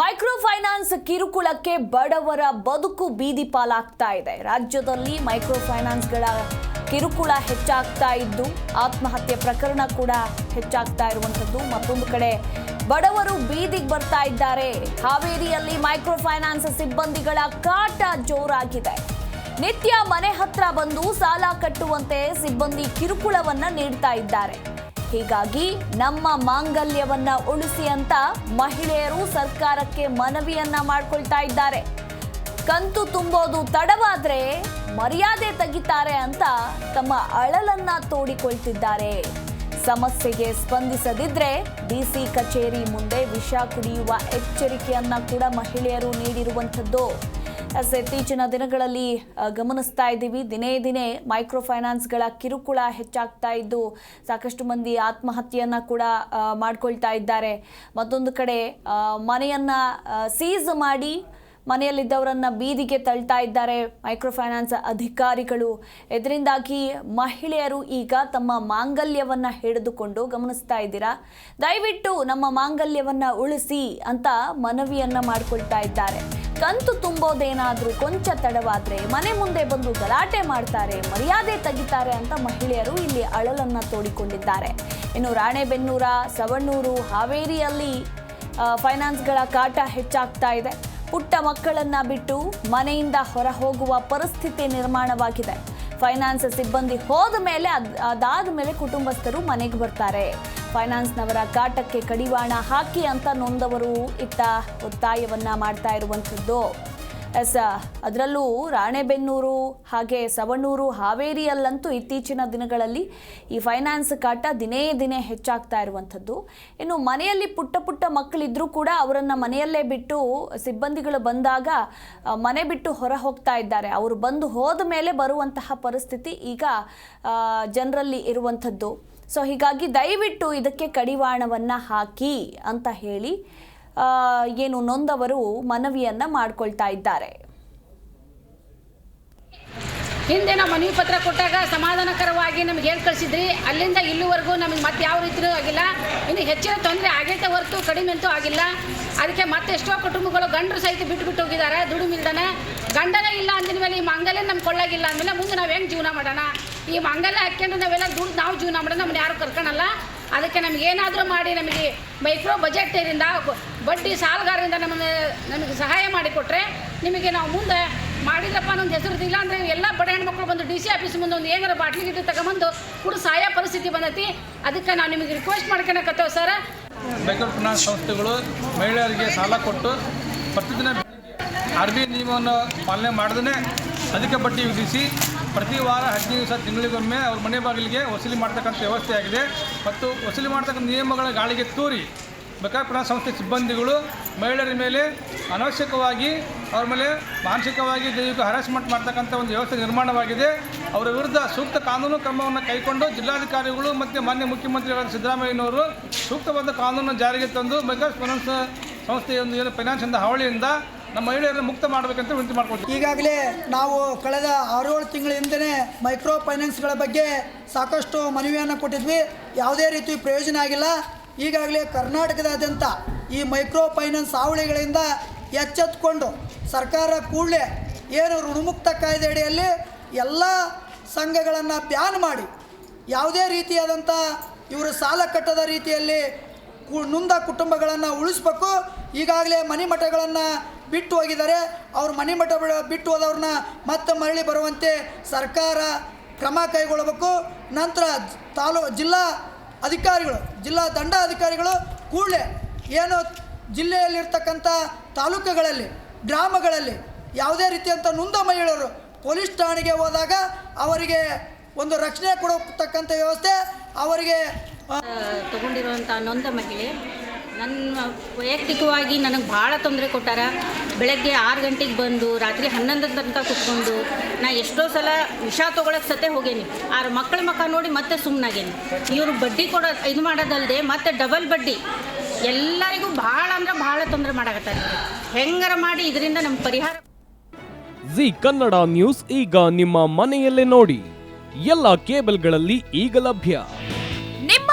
Micro finance ಕಿರುಕುಳಕ್ಕೆ ಬಡವರ ಬದುಕು ಬೀದಿ ಪಾಲಾಗ್ತಾ ಇದೆ. ರಾಜ್ಯದಲ್ಲಿ ಮೈಕ್ರೋ ಫೈನಾನ್ಸ್ಗಳ ಕಿರುಕುಳ ಹೆಚ್ಚಾಗ್ತಾ ಇದ್ದು, ಆತ್ಮಹತ್ಯೆ ಪ್ರಕರಣ ಕೂಡ ಹೆಚ್ಚಾಗ್ತಾ ಇರುವಂಥದ್ದು. ಮತ್ತೊಂದು ಕಡೆ, ಬಡವರು ಬೀದಿಗೆ ಬರ್ತಾ ಇದ್ದಾರೆ. ಹಾವೇರಿಯಲ್ಲಿ ಮೈಕ್ರೋ ಫೈನಾನ್ಸ್ ಸಿಬ್ಬಂದಿಗಳ ಕಾಟ ಜೋರಾಗಿದೆ. ನಿತ್ಯ ಮನೆ ಹತ್ರ ಬಂದು ಸಾಲ ಕಟ್ಟುವಂತೆ ಸಿಬ್ಬಂದಿ ಕಿರುಕುಳವನ್ನ ನೀಡ್ತಾ ಇದ್ದಾರೆ. ಹೀಗಾಗಿ ನಮ್ಮ ಮಾಂಗಲ್ಯವನ್ನ ಉಳಿಸಿ ಅಂತ ಮಹಿಳೆಯರು ಸರ್ಕಾರಕ್ಕೆ ಮನವಿಯನ್ನ ಮಾಡ್ಕೊಳ್ತಾ ಇದ್ದಾರೆ. ಕಂತು ತುಂಬೋದು ತಡವಾದ್ರೆ ಮರ್ಯಾದೆ ತೆಗಿತಾರೆ ಅಂತ ತಮ್ಮ ಅಳಲನ್ನ ತೋಡಿಕೊಳ್ತಿದ್ದಾರೆ. ಸಮಸ್ಯೆಗೆ ಸ್ಪಂದಿಸದಿದ್ರೆ ಡಿಸಿ ಕಚೇರಿ ಮುಂದೆ ವಿಷ ಕುಡಿಯುವ ಎಚ್ಚರಿಕೆಯನ್ನ ಕೂಡ ಮಹಿಳೆಯರು ನೀಡಿರುವಂಥದ್ದು. ಎಸ್ ಇತ್ತೀಚಿನ ದಿನಗಳಲ್ಲಿ ಗಮನಿಸ್ತಾ ಇದ್ದೀವಿ. ದಿನೇ ದಿನೇ ಮೈಕ್ರೋ ಫೈನಾನ್ಸ್ಗಳ ಕಿರುಕುಳ ಹೆಚ್ಚಾಗ್ತಾ ಇದ್ದು, ಸಾಕಷ್ಟು ಮಂದಿ ಆತ್ಮಹತ್ಯೆಯನ್ನು ಕೂಡ ಮಾಡ್ಕೊಳ್ತಾ ಇದ್ದಾರೆ. ಮತ್ತೊಂದು ಕಡೆ ಮನೆಯನ್ನ ಸೀಸ್ ಮಾಡಿ ಮನೆಯಲ್ಲಿದ್ದವರನ್ನ ಬೀದಿಗೆ ತಳ್ತಾ ಇದ್ದಾರೆ ಮೈಕ್ರೋ ಫೈನಾನ್ಸ್ ಅಧಿಕಾರಿಗಳು. ಇದರಿಂದಾಗಿ ಮಹಿಳೆಯರು ಈಗ ತಮ್ಮ ಮಾಂಗಲ್ಯವನ್ನ ಹಿಡಿದುಕೊಂಡು ಗಮನಿಸ್ತಾ ಇದ್ದೀರಾ? ದಯವಿಟ್ಟು ನಮ್ಮ ಮಾಂಗಲ್ಯವನ್ನ ಉಳಿಸಿ ಅಂತ ಮನವಿಯನ್ನ ಮಾಡ್ಕೊಳ್ತಾ ಇದ್ದಾರೆ. ಕಂತು ತುಂಬೋದೇನಾದರೂ ಕೊಂಚ ತಡವಾದ್ರೆ ಮನೆ ಮುಂದೆ ಬಂದು ಗಲಾಟೆ ಮಾಡ್ತಾರೆ, ಮರ್ಯಾದೆ ತೆಗಿತಾರೆ ಅಂತ ಮಹಿಳೆಯರು ಇಲ್ಲಿ ಅಳಲನ್ನ ತೋಡಿಕೊಂಡಿದ್ದಾರೆ. ಇನ್ನು ರಾಣೆಬೆನ್ನೂರ, ಸವಣೂರು, ಹಾವೇರಿಯಲ್ಲಿ ಫೈನಾನ್ಸ್ಗಳ ಕಾಟ ಹೆಚ್ಚಾಗ್ತಾ ಇದೆ. ಪುಟ್ಟ ಮಕ್ಕಳನ್ನ ಬಿಟ್ಟು ಮನೆಯಿಂದ ಹೊರ ಹೋಗುವ ಪರಿಸ್ಥಿತಿ ನಿರ್ಮಾಣವಾಗಿದೆ. ಫೈನಾನ್ಸ್ ಸಿಬ್ಬಂದಿ ಹೋದ ಮೇಲೆ ಅದ್, ಅದಾದ ಮೇಲೆ ಕುಟುಂಬಸ್ಥರು ಮನೆಗೆ ಬರ್ತಾರೆ. ಫೈನಾನ್ಸ್ನವರ ಕಾಟಕ್ಕೆ ಕಡಿವಾಣ ಹಾಕಿ ಅಂತ ನೊಂದವರು ಇತ್ತ ಒತ್ತಾಯವನ್ನ ಮಾಡ್ತಾ ಇರುವಂಥದ್ದು. ಎಸ್ ಅದರಲ್ಲೂ ರಾಣೆಬೆನ್ನೂರು ಹಾಗೆ ಸವಣೂರು, ಹಾವೇರಿಯಲ್ಲಂತೂ ಇತ್ತೀಚಿನ ದಿನಗಳಲ್ಲಿ ಈ ಫೈನಾನ್ಸ್ ಕಾಟ ದಿನೇ ದಿನೇ ಹೆಚ್ಚಾಗ್ತಾ ಇರುವಂಥದ್ದು. ಇನ್ನು ಮನೆಯಲ್ಲಿ ಪುಟ್ಟ ಪುಟ್ಟ ಮಕ್ಕಳಿದ್ರೂ ಕೂಡ ಅವರನ್ನು ಮನೆಯಲ್ಲೇ ಬಿಟ್ಟು ಸಿಬ್ಬಂದಿಗಳು ಬಂದಾಗ ಮನೆ ಬಿಟ್ಟು ಹೊರ ಹೋಗ್ತಾ ಇದ್ದಾರೆ. ಅವರು ಬಂದು ಹೋದ ಮೇಲೆ ಬರುವಂತಹ ಪರಿಸ್ಥಿತಿ ಈಗ ಜನರಲ್ಲಿ ಇರುವಂಥದ್ದು. ಸೊ, ಹೀಗಾಗಿ ದಯವಿಟ್ಟು ಇದಕ್ಕೆ ಕಡಿವಾಣವನ್ನ ಹಾಕಿ ಅಂತ ಹೇಳಿ ಏನು ನೊಂದವರು ಮನವಿಯನ್ನ ಮಾಡ್ಕೊಳ್ತಾ ಇದ್ದಾರೆ. ಹಿಂದೆ ನಾವು ಮನವಿ ಪತ್ರ ಕೊಟ್ಟಾಗ ಸಮಾಧಾನಕರವಾಗಿ ನಮ್ಗೆ ಹೇಳಿ ಕಳಿಸಿದ್ರಿ. ಅಲ್ಲಿಂದ ಇಲ್ಲಿವರೆಗೂ ನಮಗೆ ಮತ್ತೆ ಯಾವ ರೀತಿಯೂ ಆಗಿಲ್ಲ. ಇನ್ನು ಹೆಚ್ಚಿನ ತೊಂದರೆ ಆಗೈತೆ ಹೊರತು, ಕಡಿಮೆ ಅಂತೂ ಆಗಿಲ್ಲ. ಅದಕ್ಕೆ ಮತ್ತೆ ಎಷ್ಟೋ ಕುಟುಂಬಗಳು ಗಂಡರು ಸಹಿತ ಬಿಟ್ಟು ಬಿಟ್ಟು ಹೋಗಿದ್ದಾರೆ ದುಡಿಮಿಲ್ದನೆ ಗಂಡನೇ ಇಲ್ಲ ಅಂದಿನ ಮೇಲೆ ಈ ಮಂಗಲ್ಯ ನಮ್ಗೆ ಕೊಳ್ಳಾಗಿಲ್ಲ ಅಂದಮೇಲೆ ಮುಂದೆ ನಾವು ಹೆಂಗೆ ಜೀವನ ಮಾಡೋಣ? ಈ ಮಂಗಲ್ಯ ಹಾಕ್ಕೊಂಡು ನಾವೆಲ್ಲ ದುಡ್ಡು ನಾವು ಜೀವನ ಮಾಡೋಣ, ನಮ್ಮನ್ನ ಯಾರು ಕರ್ಕೊಳಲ್ಲ ಅದಕ್ಕೆ ನಮ್ಗೆ ಏನಾದರೂ ಮಾಡಿ ನಮಗೆ ಮೈಕ್ರೋ ಬಜೆಟ್ನಿಂದ ಬಡ್ಡಿ ಸಾಲಗಾರರಿಂದ ನಮಗೆ ನಮಗೆ ಸಹಾಯ ಮಾಡಿಕೊಟ್ರೆ ನಿಮಗೆ ನಾವು ಮುಂದೆ ಮಾಡಿದ್ರಪ್ಪ ಅನ್ನೊಂದು ಹೆಸರು ಇಲ್ಲ ಅಂದರೆ ಎಲ್ಲ ಬಡ ಹೆಣ್ಮಕ್ಳು ಬಂದು ಡಿ ಸಿ ಆಫೀಸ್ ಮುಂದೆ ಒಂದು ಏನಾರ ಬಾಟ್ಲಿ ಗಿಟ್ಲಿ ತಗೊಂಬಂದು ಕೂಡ ಸಹಾಯ ಪರಿಸ್ಥಿತಿ ಬಂದೈತಿ. ಅದಕ್ಕೆ ನಾವು ನಿಮಗೆ ರಿಕ್ವೆಸ್ಟ್ ಮಾಡ್ಕೊಳಕತ್ತೇವೆ ಸರ್ ಮೈಕ್ರೋ ಫೈನಾನ್ಸ್ ಸಂಸ್ಥೆಗಳು ಮಹಿಳೆಯರಿಗೆ ಸಾಲ ಕೊಟ್ಟು ಪ್ರತಿದಿನ ಆರ್ ಬಿ ನಿಯಮವನ್ನು ಪಾಲನೆ ಮಾಡದೇ ಅಧಿಕ ಬಡ್ಡಿ ವಿಧಿಸಿ ಪ್ರತಿ ವಾರ ಹದಿನೈದು ದಿವಸ ತಿಂಗಳಿಗೊಮ್ಮೆ ಅವ್ರ ಮನೆ ಬಾಗಿಲಿಗೆ ವಸೂಲಿ ಮಾಡ್ತಕ್ಕಂಥ ವ್ಯವಸ್ಥೆ ಆಗಿದೆ. ಮತ್ತು ವಸೂಲಿ ಮಾಡ್ತಕ್ಕಂಥ ನಿಯಮಗಳ ಗಾಳಿಗೆ ತೂರಿ ಫೈನಾನ್ಸ್ ಸಂಸ್ಥೆ ಸಿಬ್ಬಂದಿಗಳು ಮಹಿಳೆಯರ ಮೇಲೆ ಅನವಶ್ಯಕವಾಗಿ ಅವ್ರ ಮೇಲೆ ಮಾನಸಿಕವಾಗಿ ದೈಹಿಕ ಹರಾಸ್ಮೆಂಟ್ ಮಾಡ್ತಕ್ಕಂಥ ಒಂದು ವ್ಯವಸ್ಥೆ ನಿರ್ಮಾಣವಾಗಿದೆ. ಅವರ ವಿರುದ್ಧ ಸೂಕ್ತ ಕಾನೂನು ಕ್ರಮವನ್ನು ಕೈಗೊಂಡು ಜಿಲ್ಲಾಧಿಕಾರಿಗಳು ಮತ್ತು ಮಾನ್ಯ ಮುಖ್ಯಮಂತ್ರಿಗಳಾದ ಸಿದ್ದರಾಮಯ್ಯನವರು ಸೂಕ್ತವಾದ ಕಾನೂನು ಜಾರಿಗೆ ತಂದು ಮೆಗಾಸ್ ಫೈನಾನ್ಸ್ ಸಂಸ್ಥೆಯ ಒಂದು ಏನು ಫೈನಾನ್ಸಿಂದ ಹಾವಳಿಯಿಂದ ನಮ್ಮ ಮಹಿಳೆಯರನ್ನು ಮುಕ್ತ ಮಾಡಬೇಕಂತ ವಿನಂತಿ ಮಾಡ್ಕೊಳ್ತೀವಿ. ಈಗಾಗಲೇ ನಾವು ಕಳೆದ ಆರೇಳು ತಿಂಗಳಿಂದನೇ ಮೈಕ್ರೋ ಫೈನಾನ್ಸ್ಗಳ ಬಗ್ಗೆ ಸಾಕಷ್ಟು ಮನವಿಯನ್ನು ಕೊಟ್ಟಿದ್ವಿ. ಯಾವುದೇ ರೀತಿ ಪ್ರಯೋಜನ ಆಗಿಲ್ಲ. ಈಗಾಗಲೇ ಕರ್ನಾಟಕದಾದ್ಯಂತ ಈ ಮೈಕ್ರೋ ಫೈನಾನ್ಸ್ ಹಾವಳಿಗಳಿಂದ ಎಚ್ಚೆತ್ತುಕೊಂಡು ಸರ್ಕಾರ ಕೂಡಲೇ ಏನು ಋಣಮುಕ್ತ ಕಾಯ್ದೆ ಅಡಿಯಲ್ಲಿ ಎಲ್ಲ ಸಂಘಗಳನ್ನು ಬ್ಯಾನ್ ಮಾಡಿ ಯಾವುದೇ ರೀತಿಯಾದಂಥ ಇವರು ಸಾಲ ಕಟ್ಟದ ರೀತಿಯಲ್ಲಿ ಕು- ನೊಂದ ಕುಟುಂಬಗಳನ್ನು ಉಳಿಸ್ಬೇಕು. ಈಗಾಗಲೇ ಮನೆಮಠಗಳನ್ನು ಬಿಟ್ಟು ಹೋಗಿದ್ದಾರೆ. ಅವ್ರ ಮನೆ ಮಠ ಬಿಟ್ಟು ಹೋದವ್ರನ್ನ ಮತ್ತೆ ಮರಳಿ ಬರುವಂತೆ ಸರ್ಕಾರ ಕ್ರಮ ಕೈಗೊಳ್ಳಬೇಕು. ನಂತರ ತಾಲೂ, ಜಿಲ್ಲಾ ಅಧಿಕಾರಿಗಳು, ಜಿಲ್ಲಾ ದಂಡ ಅಧಿಕಾರಿಗಳು ಕೂಡಲೇ ಏನು ಜಿಲ್ಲೆಯಲ್ಲಿರ್ತಕ್ಕಂಥ ತಾಲೂಕುಗಳಲ್ಲಿ, ಗ್ರಾಮಗಳಲ್ಲಿ ಯಾವುದೇ ರೀತಿಯಂಥ ನೊಂದ ಮಹಿಳೆಯರು ಪೊಲೀಸ್ ಠಾಣೆಗೆ ಹೋದಾಗ ಅವರಿಗೆ ಒಂದು ರಕ್ಷಣೆ ಕೊಡತಕ್ಕಂಥ ವ್ಯವಸ್ಥೆ, ಅವರಿಗೆ ತಗೊಂಡಿರುವಂಥ ನೊಂದ ಮಹಿಳೆ ನನ್ನ ವೈಯಕ್ತಿಕವಾಗಿ ನನಗೆ ಭಾಳ ತೊಂದರೆ ಕೊಟ್ಟಾರ. ಬೆಳಗ್ಗೆ ಆರು ಗಂಟೆಗೆ ಬಂದು, ರಾತ್ರಿ ಹನ್ನೊಂದು ತನಕ ಕುತ್ಕೊಂಡು ನಾ ಎಷ್ಟೋ ಸಲ ವಿಷ ತೊಗೊಳಕ್ಕೆ ಸತೆ ಹೋಗೇನಿ. ಆರು ಮಕ್ಕಳ ಮಕ್ಕ ನೋಡಿ ಮತ್ತೆ ಸುಮ್ಮನಾಗೇನಿ ಇವರು ಬಡ್ಡಿ ಕೊಡೋ ಇದು ಮಾಡೋದಲ್ಲದೆ ಮತ್ತೆ ಡಬಲ್ ಬಡ್ಡಿ. ಎಲ್ಲರಿಗೂ ಭಾಳ ಅಂದ್ರೆ ಭಾಳ ತೊಂದರೆ ಮಾಡಾಕತ್ತಾರೆ. ಹೆಂಗಾರ ಮಾಡಿ ಇದರಿಂದ ನಮ್ಮ ಪರಿಹಾರ ಜಿ ಕನ್ನಡ ನ್ಯೂಸ್ ಈಗ ನಿಮ್ಮ ಮನೆಯಲ್ಲೇ ನೋಡಿ. ಎಲ್ಲ ಕೇಬಲ್ಗಳಲ್ಲಿ ಈಗ ಲಭ್ಯ.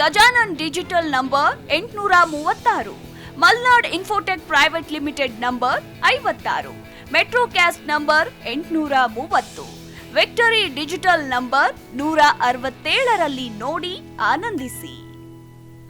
ಗಜಾನನ್ ಡಿಜಿಟಲ್ ನಂಬರ್ ಎಂಟುನೂರ ಮೂವತ್ತಾರು, Malnad infotech private limited number ಐವತ್ತಾರು ಮೆಟ್ರೋ ಕ್ಯಾಸ್ಟ್ ನಂಬರ್ ಎಂಟುನೂರ ಮೂವತ್ತು, ವಿಕ್ಟರಿ ಡಿಜಿಟಲ್ ನಂಬರ್ ನೂರ ಅರವತ್ತೇಳರಲ್ಲಿ ನೋಡಿ ಆನಂದಿಸಿ.